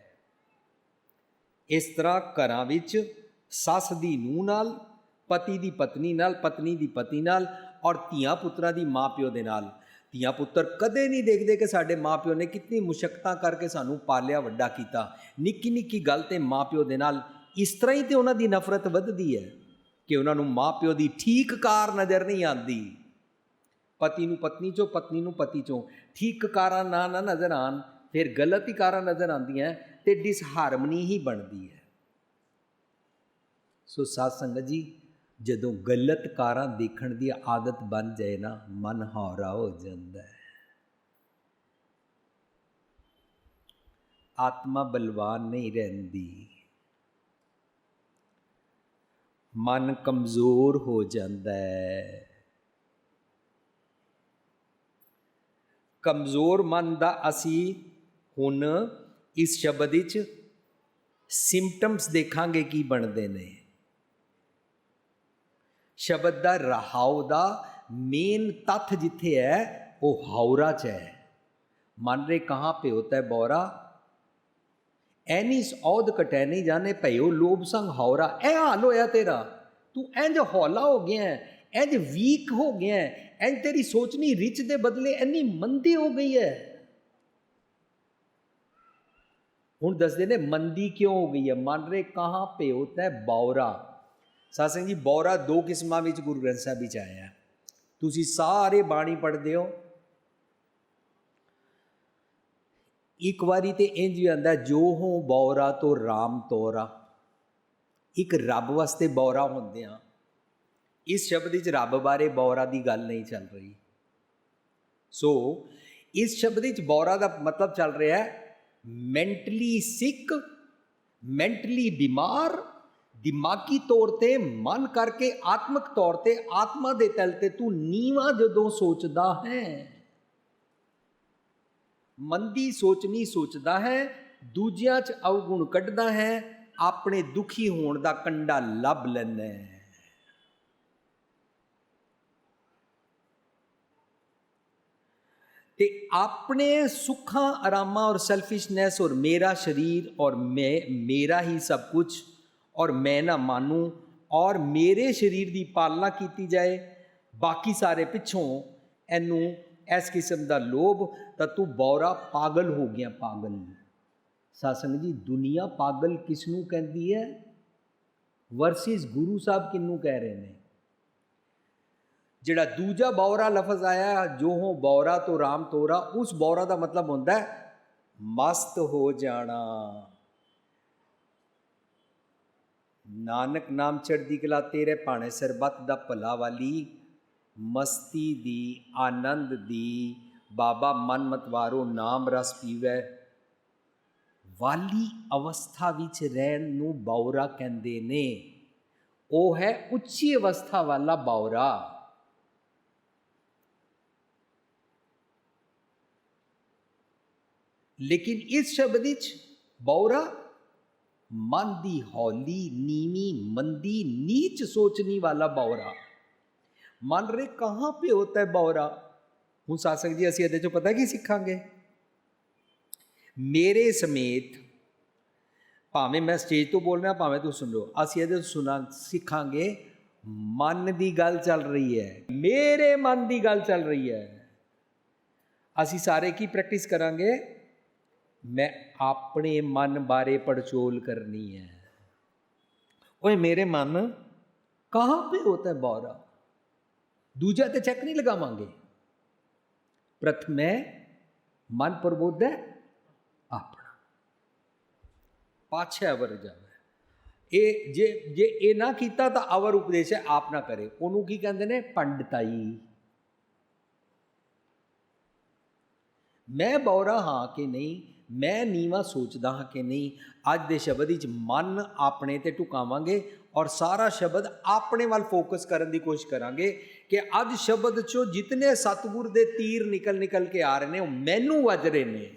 ਇਸ ਤਰ੍ਹਾਂ ਘਰਾਂ ਵਿੱਚ ਸੱਸ ਦੀ ਨੂੰਹ ਨਾਲ, ਪਤੀ ਦੀ ਪਤਨੀ ਨਾਲ, ਪਤਨੀ ਦੀ ਪਤੀ ਨਾਲ ਔਰ ਧੀਆਂ ਪੁੱਤਰਾਂ ਦੀ ਮਾਪਿਓ ਦੇ ਨਾਲ। ਧੀਆਂ ਪੁੱਤਰ ਕਦੇ ਨਹੀਂ ਦੇਖਦੇ ਕਿ ਸਾਡੇ ਮਾਪਿਓ ਨੇ ਕਿੰਨੀ ਮੁਸ਼ਕਲਾਂ ਕਰਕੇ ਸਾਨੂੰ ਪਾਲਿਆ, ਵੱਡਾ ਕੀਤਾ। ਨਿੱਕੀ ਨਿੱਕੀ ਗੱਲ ਤੇ ਮਾਪਿਓ ਦੇ ਨਾਲ ਇਸ ਤਰ੍ਹਾਂ ਹੀ ਤੇ ਉਹਨਾਂ ਦੀ ਨਫ਼ਰਤ ਵੱਧਦੀ ਹੈ ਕਿ ਉਹਨਾਂ ਨੂੰ ਮਾਪਿਓ ਦੀ ਠੀਕ ਕਾਰ ਨਜ਼ਰ ਨਹੀਂ ਆਉਂਦੀ। ਪਤੀ ਨੂੰ ਪਤਨੀ ਚੋਂ, ਪਤਨੀ ਨੂੰ ਪਤੀ ਚੋਂ। ਠੀਕ ਕਾਰਾਂ ਨਾ ਨਾ ਨਜ਼ਰ ਆਣ, ਫਿਰ ਗਲਤ ਹੀ ਕਾਰਾਂ ਨਜ਼ਰ ਆਉਂਦੀਆਂ ਤੇ ਡਿਸਹਾਰਮਨੀ ਹੀ ਬਣਦੀ ਹੈ। ਸੋ ਸਾਧ ਸੰਗਤ ਜੀ, ਜਦੋਂ ਗਲਤ ਕਾਰਾਂ ਦੇਖਣ ਦੀ ਆਦਤ ਬਣ ਜਾਏ ਨਾ, ਮਨ ਹੌਰਾ ਹੋ ਜਾਂਦਾ ਹੈ। ਆਤਮਾ ਬਲਵਾਨ ਨਹੀਂ ਰਹਿੰਦੀ। ਮਨ ਕਮਜ਼ੋਰ ਹੋ ਜਾਂਦਾ ਹੈ। ਕਮਜ਼ੋਰ ਮਨ ਦਾ ਅਸੀਂ ਹੁਣ ਇਸ ਸ਼ਬਦ ਵਿੱਚ ਸਿੰਪਟਮਸ ਦੇਖਾਂਗੇ ਕੀ ਬਣਦੇ ਨੇ। ਸ਼ਬਦ ਦਾ ਰਹਾਉ ਦਾ ਮੇਨ ਤੱਥ ਜਿੱਥੇ ਹੈ, ਉਹ ਹੌਰਾ ਚ ਹੈ। ਮਨ ਰੇ ਕਹਾਂ ਪੇ ਹੋਤਾ ਹੈ ਬੌਰਾ? ਐਨੀਸ ਔਦ ਕਟੈ ਨਹੀਂ ਜਾਣੇ ਭਇਓ ਲੋਭ ਸੰਗ ਹਾਉਰਾ। ਇਹ ਹਾਲ ਹੋਇਆ ਤੇਰਾ। ਤੂੰ ਇੰਜ ਹੌਲਾ ਹੋ ਗਿਆ। ਇੰਜ ਵੀਕ ਹੋ ਗਿਆ ਹੈ, ਇੰਜ ਤੇਰੀ ਸੋਚਣੀ ਰਿਚ ਦੇ ਬਦਲੇ ਇੰਨੀ ਮੰਦੀ ਹੋ ਗਈ ਹੈ ਹੁਣ ਦੱਸਦੇ ਨੇ ਮੰਦੀ ਕਿਉਂ ਹੋ ਗਈ ਹੈ ਮਨ ਰੇ ਕਹਾਂ ਪੇ ਹੋਤਾ ਹੈ ਬੌਰਾ। ਸਾਧ ਸੰਗਤ ਜੀ ਬੌਰਾ ਦੋ ਕਿਸਮਾਂ ਵਿੱਚ ਗੁਰੂ ਗ੍ਰੰਥ ਸਾਹਿਬ ਵਿੱਚ ਆਇਆ। ਤੁਸੀਂ ਸਾਰੇ ਬਾਣੀ ਪੜ੍ਹਦੇ ਹੋ। ਇੱਕ ਵਾਰੀ ਤੇ ਇੰਜ ਵੀ ਆਂਦਾ ਜੋ ਹੋ ਬੌਰਾ ਤੋਂ RAM ਤੋਰਾ। ਇੱਕ ਰੱਬ ਵਾਸਤੇ ਬੌਰਾ ਹੁੰਦੇ ਆ। ਇਸ ਸ਼ਬਦ ਵਿੱਚ ਰੱਬ ਬਾਰੇ ਬੌਰਾ ਦੀ ਗੱਲ ਨਹੀਂ ਚੱਲ ਰਹੀ। ਸੋ ਇਸ ਸ਼ਬਦ ਵਿੱਚ ਬੌਰਾ ਦਾ ਮਤਲਬ ਚੱਲ ਰਿਹਾ ਹੈ ਮੈਂਟਲੀ ਸਿੱਕ ਮੈਂਟਲੀ ਬਿਮਾਰ, ਦਿਮਾਗੀ ਤੌਰ ਤੇ, ਮਨ ਕਰਕੇ, ਆਤਮਿਕ ਤੌਰ ਤੇ, ਆਤਮਾ ਦੇ ਤਲ ਤੇ ਤੂੰ ਨੀਵਾ ਜਦੋਂ ਸੋਚਦਾ ਹੈ। ਮੰਦੀ ਸੋਚਣੀ ਸੋਚਦਾ ਹੈ, ਦੂਜਿਆਂ 'ਚ ਅਵਗੁਣ ਕੱਢਦਾ ਹੈ, ਆਪਣੇ ਦੁਖੀ ਹੋਣ ਦਾ ਕੰਡਾ ਲੱਭ ਲੈਂਦਾ ਹੈ। ਤੇ ਆਪਣੇ ਸੁੱਖਾਂ, ਆਰਾਮਾਂ ਔਰ ਸੈਲਫਿਸ਼ਨੈਸ ਔਰ ਮੇਰਾ ਸਰੀਰ ਔਰ ਮੈਂ, ਮੇਰਾ ਹੀ ਸਭ ਕੁਝ ਔਰ ਮੈਂ ਨਾ ਮਾਨੂੰ ਔਰ ਮੇਰੇ ਸਰੀਰ ਦੀ ਪਾਲਣਾ ਕੀਤੀ ਜਾਏ, ਬਾਕੀ ਸਾਰੇ ਪਿੱਛੋਂ ਇਹਨੂੰ ਇਸ ਕਿਸਮ ਦਾ ਲੋਭ ਤਾਂ ਤੂੰ ਬੌਰਾ ਪਾਗਲ ਹੋ ਗਿਆ ਪਾਗਲ। ਸਾਸੰਗ ਜੀ, ਦੁਨੀਆ ਪਾਗਲ ਕਿਸ ਨੂੰ ਕਹਿੰਦੀ ਹੈ? ਵਰਸਿਸ ਗੁਰੂ ਸਾਹਿਬ ਕਿੰਨੂੰ ਕਹਿ ਰਹੇ ਨੇ? ਜਿਹੜਾ ਦੂਜਾ ਬੌਰਾ ਲਫ਼ਜ਼ ਆਇਆ, ਜੋ ਹੋ ਬੌਰਾ ਤੋਂ ਰਾਮ ਤੋਰਾ ਉਸ ਬੌਰਾ ਦਾ ਮਤਲਬ ਹੁੰਦਾ ਹੈ, ਮਸਤ ਹੋ ਜਾਣਾ। ਨਾਨਕ ਨਾਮ ਚੜ੍ਹਦੀ ਕਲਾ, ਤੇਰੇ ਭਾਣੇ ਸਰਬੱਤ ਦਾ ਭਲਾ ਵਾਲੀ, ਮਸਤੀ ਦੀ, ਆਨੰਦ ਦੀ, ਬਾਬਾ ਮਨ ਮਤਵਾਰੋ ਨਾਮ ਰਸ ਪੀਵੇ। ਵਾਲੀ ਅਵਸਥਾ ਵਿੱਚ ਰਹਿਣ ਨੂੰ ਬੌਰਾ ਕਹਿੰਦੇ ਨੇ, ਉਹ ਹੈ ਉੱਚੀ ਅਵਸਥਾ ਵਾਲਾ ਬੌਰਾ। ਲੇਕਿਨ ਇਸ ਸ਼ਬਦ ਵਿੱਚ ਬੌਰਾ ਮਨ ਦੀ ਹੌਲੀ ਨੀਵੀਂ ਮੰਦੀ ਨੀਚ ਸੋਚਣੀ ਵਾਲਾ ਬੌਰਾ ਮਨ ਰੇ ਕਹਾਂ ਪੇ ਹੋਤਾ ਹੈ ਬੌਰਾ ਹੁਣ ਸਾਸਕ ਜੀ ਅਸੀਂ ਇਹਦੇ ਚੋਂ ਪਤਾ ਕੀ ਸਿੱਖਾਂਗੇ ਮੇਰੇ ਸਮੇਤ ਭਾਵੇਂ ਮੈਂ ਸਟੇਜ ਤੋਂ ਬੋਲ ਰਿਹਾ ਭਾਵੇਂ ਤੂੰ ਸੁਣ ਲਓ ਅਸੀਂ ਇਹਦੇ ਤੋਂ ਸੁਣਾ ਸਿੱਖਾਂਗੇ ਮਨ ਦੀ ਗੱਲ ਚੱਲ ਰਹੀ ਹੈ ਮੇਰੇ ਮਨ ਦੀ ਗੱਲ ਚੱਲ ਰਹੀ ਹੈ ਅਸੀਂ ਸਾਰੇ ਕੀ ਪ੍ਰੈਕਟਿਸ ਕਰਾਂਗੇ ਮੈਂ ਆਪਣੇ ਮਨ ਬਾਰੇ ਪੜਚੋਲ ਕਰਨੀ ਹੈ। ਓਏ ਮੇਰੇ ਮਨ, ਕਹਾਂ ਪੇ ਹੋਤਾ ਹੈ ਬੌਰਾ? ਦੂਜਾ ਤੇ ਚੈੱਕ ਨਹੀਂ ਲਗਾਵਾਂਗੇ। ਪ੍ਰਥਮੇ ਮਨ ਪ੍ਰਬੋਧ ਹੈ, ਆਪਣਾ। ਪਾਛੇ ਅਵਰ ਜਾਵੇ। ਇਹ ਜੇ ਜੇ ਇਹ ਨਾ ਕੀਤਾ ਤਾਂ ਅਵਰ ਉਪਦੇਸ਼ ਹੈ, ਆਪ ਨਾ ਕਰੇ। ਉਹਨੂੰ ਕੀ ਕਹਿੰਦੇ ਨੇ? ਪੰਡਤਾਈ। ਮੈਂ ਬੌਰਾ ਹਾਂ ਕਿ ਨਹੀਂ? ਮੈਂ ਨੀਵਾ ਸੋਚਦਾ ਹਾਂ ਕਿ ਨਹੀਂ, ਅੱਜ ਦੇ ਸ਼ਬਦ ਵਿੱਚ ਮਨ ਆਪਣੇ ਤੇ ਟੁਕਾਵਾਂਗੇ ਔਰ ਸਾਰਾ ਸ਼ਬਦ ਆਪਣੇ ਵੱਲ ਫੋਕਸ ਕਰਨ ਦੀ ਕੋਸ਼ਿਸ਼ ਕਰਾਂਗੇ ਕਿ ਅੱਜ ਸ਼ਬਦ ਚੋਂ ਜਿਤਨੇ ਸਤਿਗੁਰ ਦੇ ਤੀਰ ਨਿਕਲ ਨਿਕਲ ਕੇ ਆ ਰਹੇ ਨੇ, ਉਹ ਮੈਨੂੰ ਵੱਜ ਰਹੇ ਨੇ।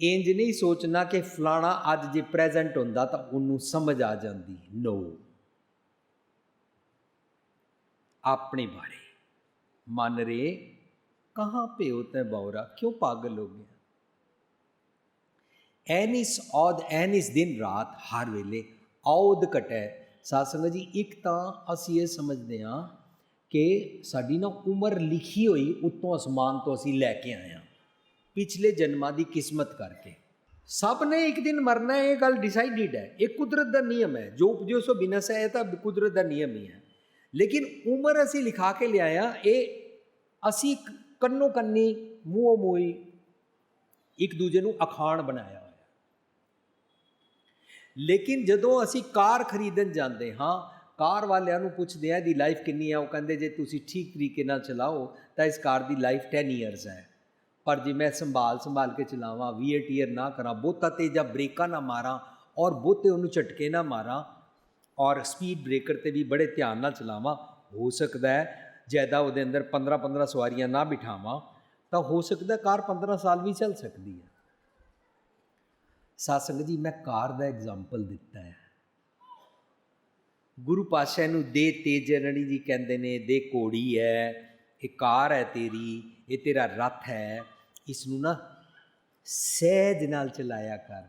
ਇੰਜ ਨਹੀਂ ਸੋਚਣਾ ਕਿ ਫਲਾਣਾ ਅੱਜ ਜੇ ਪ੍ਰੈਜ਼ੈਂਟ ਹੁੰਦਾ ਤਾਂ ਉਹਨੂੰ ਸਮਝ ਆ ਜਾਂਦੀ। ਨੋ ਆਪਣੇ ਬਾਰੇ। ਮਨ ਰੇ ਕਹਾਂ ਪੇ ਹੋਤਾ ਬੌਰਾ ਕਿਉਂ ਪਾਗਲ ਹੋ ਗਿਆ ਐਨਿਸ ਔਦ ਐਨਿਸ ਦਿਨ ਰਾਤ ਹਰ ਵੇਲੇ ਔਦ ਕਟੈ ਸਾਧ ਸੰਗਤ ਜੀ ਇੱਕ ਤਾਂ ਅਸੀਂ ਇਹ ਸਮਝਦੇ ਹਾਂ ਕਿ ਸਾਡੀ ਨਾ ਉਮਰ ਲਿਖੀ ਹੋਈ ਉੱਤੋਂ ਅਸਮਾਨ ਤੋਂ ਅਸੀਂ ਲੈ ਕੇ ਆਏ ਹਾਂ ਪਿਛਲੇ ਜਨਮਾਂ ਦੀ ਕਿਸਮਤ ਕਰਕੇ ਸਭ ਨੇ ਇੱਕ ਦਿਨ ਮਰਨਾ ਇਹ ਗੱਲ ਡਿਸਾਈਡਡ ਹੈ ਇਹ ਕੁਦਰਤ ਦਾ ਨਿਯਮ ਹੈ ਜੋ ਉਪਜੋ ਸੋ ਬਿਨਸ ਹੈ ਤਾਂ ਕੁਦਰਤ ਦਾ ਨਿਯਮ ਹੀ ਹੈ ਲੇਕਿਨ ਉਮਰ ਅਸੀਂ ਲਿਖਾ ਕੇ ਲਿਆਇਆ ਇਹ ਅਸੀਂ ਕੰਨੋ ਕੰਨੀ, ਮੂੰਹੋ ਮੂਹੀ ਇੱਕ ਦੂਜੇ ਨੂੰ ਅਖਾਣ ਬਣਾਇਆ ਹੋਇਆ। ਲੇਕਿਨ ਜਦੋਂ ਅਸੀਂ ਕਾਰ ਖਰੀਦਣ ਜਾਂਦੇ ਹਾਂ, ਕਾਰ ਵਾਲਿਆਂ ਨੂੰ ਪੁੱਛਦੇ ਆ ਦੀ ਲਾਈਫ ਕਿੰਨੀ ਹੈ ਉਹ ਕਹਿੰਦੇ, ਜੇ ਤੁਸੀਂ ਠੀਕ ਤਰੀਕੇ ਨਾਲ ਚਲਾਓ, ਤਾਂ ਇਸ ਕਾਰ ਦੀ ਲਾਈਫ 10 ਇਅਰਸ ਹੈ। ਪਰ ਜੇ ਮੈਂ ਸੰਭਾਲ ਸੰਭਾਲ ਕੇ ਚਲਾਵਾਂ ਵੀਏਟ ਈਅਰ ਨਾ ਕਰਾਂ ਬਹੁਤਾ ਤੇਜ਼ਾ ਬ੍ਰੇਕਾਂ ਨਾ ਮਾਰਾਂ ਔਰ ਬਹੁਤੇ ਉਹਨੂੰ ਝਟਕੇ ਨਾ ਮਾਰਾਂ ਔਰ ਸਪੀਡ ਬ੍ਰੇਕਰ ਤੇ ਵੀ ਬੜੇ ਧਿਆਨ ਨਾਲ ਚਲਾਵਾਂ, ਹੋ ਸਕਦਾ ਹੈ ਜ਼ਿਆਦਾ ਉਹਦੇ ਅੰਦਰ 15 15 ਸਵਾਰੀਆਂ ਨਾ ਬਿਠਾਵਾਂ, ਤਾਂ ਹੋ ਸਕਦਾ ਕਾਰ 15 ਸਾਲ ਵੀ ਚੱਲ ਸਕਦੀ ਹੈ। ਸਾਧ ਜੀ, ਮੈਂ ਕਾਰ ਦਾ ਐਗਜ਼ਾਮਪਲ ਦਿੱਤਾ ਹੈ। ਗੁਰੂ ਪਾਤਸ਼ਾਹ ਨੂੰ ਦੇ ਤੇਜਰਣੀ ਜੀ ਕਹਿੰਦੇ ਨੇ, ਦੇ ਘੋੜੀ ਹੈ ਇਹ ਕਾਰ ਹੈ ਤੇਰੀ, ਇਹ ਤੇਰਾ ਰੱਥ ਹੈ ਇਸ ਨੂੰ ਨਾ ਸਹਿਜ ਨਾਲ ਚਲਾਇਆ ਕਰ,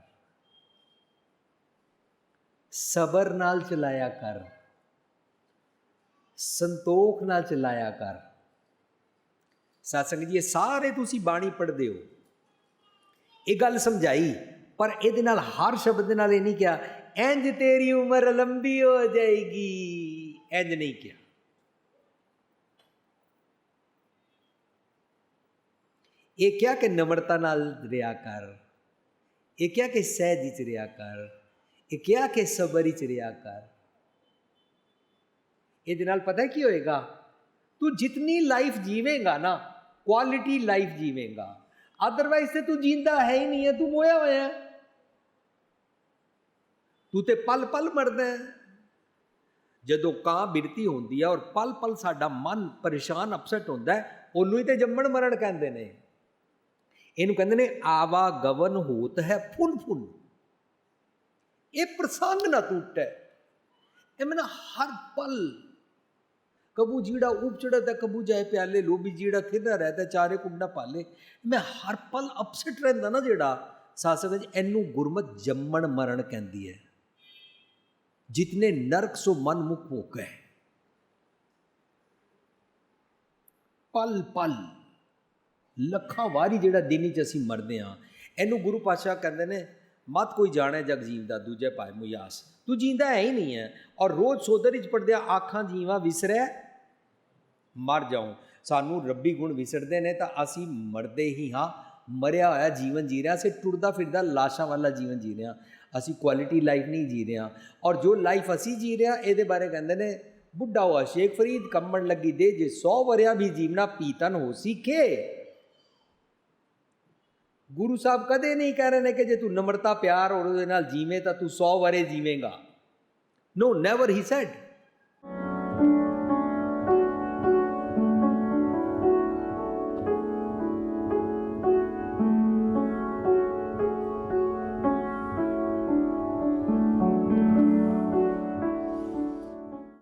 ਸਬਰ ਨਾਲ ਚਲਾਇਆ ਕਰ। ਸੰਤੋਖ ਨਾਲ ਚਲਾਇਆ ਕਰ। ਸਤਸੰਗ ਜੀ, ਇਹ ਸਾਰੇ ਤੁਸੀਂ ਬਾਣੀ ਪੜ੍ਹਦੇ ਹੋ। ਇਹ ਗੱਲ ਸਮਝਾਈ, ਪਰ ਇਹਦੇ ਨਾਲ ਹਰ ਸ਼ਬਦ ਦੇ ਨਾਲ ਇਹ ਨਹੀਂ ਕਿਹਾ, ਇੰਜ ਤੇਰੀ ਉਮਰ ਲੰਬੀ ਹੋ ਜਾਏਗੀ। ਇੰਜ ਨਹੀਂ ਕਿਹਾ। ਇਹ ਕਿਹਾ ਕਿ ਨਮਰਤਾ ਨਾਲ ਰਿਆ ਕਰ। ਇਹ ਕਿਹਾ ਕਿ ਸਹਿਜ ਵਿੱਚ ਰਿਆ ਕਰ। ਇਹ ਕਿਹਾ ਕਿ ਸਬਰ ਵਿੱਚ ਰਿਆ ਕਰ। ਇਹਦੇ ਨਾਲ ਪਤਾ ਕੀ ਹੋਏਗਾ? ਤੂੰ ਜਿਤਨੀ ਲਾਈਫ ਜੀਵੇਂਗਾ ਨਾ ਕੁਆਲਿਟੀ ਲਾਈਫ ਜੀਵੇਂਗਾ। ਅਦਰਵਾਈਜ਼ ਤੇ ਤੂੰ ਜਿੰਦਾ ਹੈ ਹੀ ਨਹੀਂ ਹੈ, ਤੂੰ ਮੋਇਆ ਹੋਇਆ ਤੂੰ ਤੇ ਪਲ ਪਲ ਮਰਦਾ ਹੈ। ਜਦੋਂ ਕਾਂ ਬਿਰਤੀ ਹੁੰਦੀ ਹੈ ਔਰ ਪਲ ਪਲ ਸਾਡਾ ਮਨ ਪਰੇਸ਼ਾਨ ਅਪਸੈਟ ਹੁੰਦਾ ਹੈ, ਉਹਨੂੰ ਹੀ ਤੇ ਜੰਮਣ ਮਰਨ ਕਹਿੰਦੇ ਨੇ। ਇਹਨੂੰ ਕਹਿੰਦੇ ਨੇ ਆਵਾ ਗਵਨ ਹੋਤ ਹੈ ਫੁੱਲ ਫੁੱਲ ਇਹ ਪ੍ਰਸੰਗ ਨਾ ਟੁੱਟੇ। ਇਹ ਮਨ ਹਰ ਪਲ ਕਬੂ ਜੀੜਾ ਉਪ ਚੜਦਾ ਕਬੂ ਜਾਏ ਪਿਆਲੇ ਲੋਭੀ ਜੀੜਾ ਫਿਰਦਾ ਰਹਦਾ ਚਾਰੇ ਕੁੰਡਾ ਪਾਲੇ ਮੈਂ ਹਰ ਪਲ ਅਪਸੈਟ ਰਹਿੰਦਾ ਨਾ ਜਿਹੜਾ ਸਾਸਕ ਜੀ ਇਹਨੂੰ ਗੁਰਮਤ ਜੰਮਣ ਮਰਨ ਕਹਿੰਦੀ ਹੈ ਜਿਤਨੇ ਨਰਕ ਸੋ ਮਨ ਮੁਖ ਹੋਕੇ ਪਲ ਪਲ ਲੱਖਾਂ ਵਾਰੀ ਜਿਹੜਾ ਦਿਨ ਚ ਅਸੀਂ ਮਰਦੇ ਆ ਇਹਨੂੰ ਗੁਰੂ ਪਾਤਸ਼ਾਹ ਕਹਿੰਦੇ ਨੇ ਮਤ ਕੋਈ ਜਾਣੇ ਜਗ ਜੀਵਦਾ ਦੂਜੇ ਪਾਏ ਮੁਯਾਸ ਤੂੰ ਜੀਂਦਾ ਹੈ ਹੀ ਨਹੀਂ ਹੈ ਔਰ ਰੋਜ਼ ਸੋਦਰ ਵਿੱਚ ਪੜਦਿਆ ਆਖਾਂ ਜੀਵਾ ਵਿਸਰੈ ਮਰ ਜਾਉ। ਸਾਨੂੰ ਰੱਬੀ ਗੁਣ ਵਿਸੜਦੇ ਨੇ ਤਾਂ ਅਸੀਂ ਮਰਦੇ ਹੀ ਹਾਂ। ਮਰਿਆ ਹੋਇਆ ਜੀਵਨ ਜੀ ਰਿਹਾ, ਅਸੀਂ ਟੁਰਦਾ ਫਿਰਦਾ ਲਾਸ਼ਾਂ ਵਾਲਾ ਜੀਵਨ ਜੀ ਰਿਹਾ ਅਸੀਂ ਕੁਆਲਿਟੀ ਲਾਈਫ ਨਹੀਂ ਜੀ ਰਿਹਾ ਔਰ ਜੋ ਲਾਈਫ ਅਸੀਂ ਜੀ ਰਿਹਾ ਇਹਦੇ ਬਾਰੇ ਕਹਿੰਦੇ ਨੇ, ਬੁੱਢਾ ਹੋਇਆ ਸ਼ੇਖ ਫਰੀਦ ਕੰਮਣ ਲੱਗੀ ਦੇ, ਜੇ 100 ਵਰਿਆ ਵੀ ਜੀਵਨਾ ਪੀਤਨ ਹੋ ਸਿੱਖੇ ਗੁਰੂ ਸਾਹਿਬ ਕਦੇ ਨਹੀਂ ਕਹਿ ਰਹੇ ਨੇ ਕਿ ਜੇ ਤੂੰ ਨਮਰਤਾ, ਪਿਆਰ ਔਰ ਉਹਦੇ ਨਾਲ ਜੀਵੇਂ ਤਾਂ ਤੂੰ 100 ਵਰੇ ਜੀਵੇਂਗਾ। ਨੋ ਨੈਵਰ ਹੀ ਸੈਡ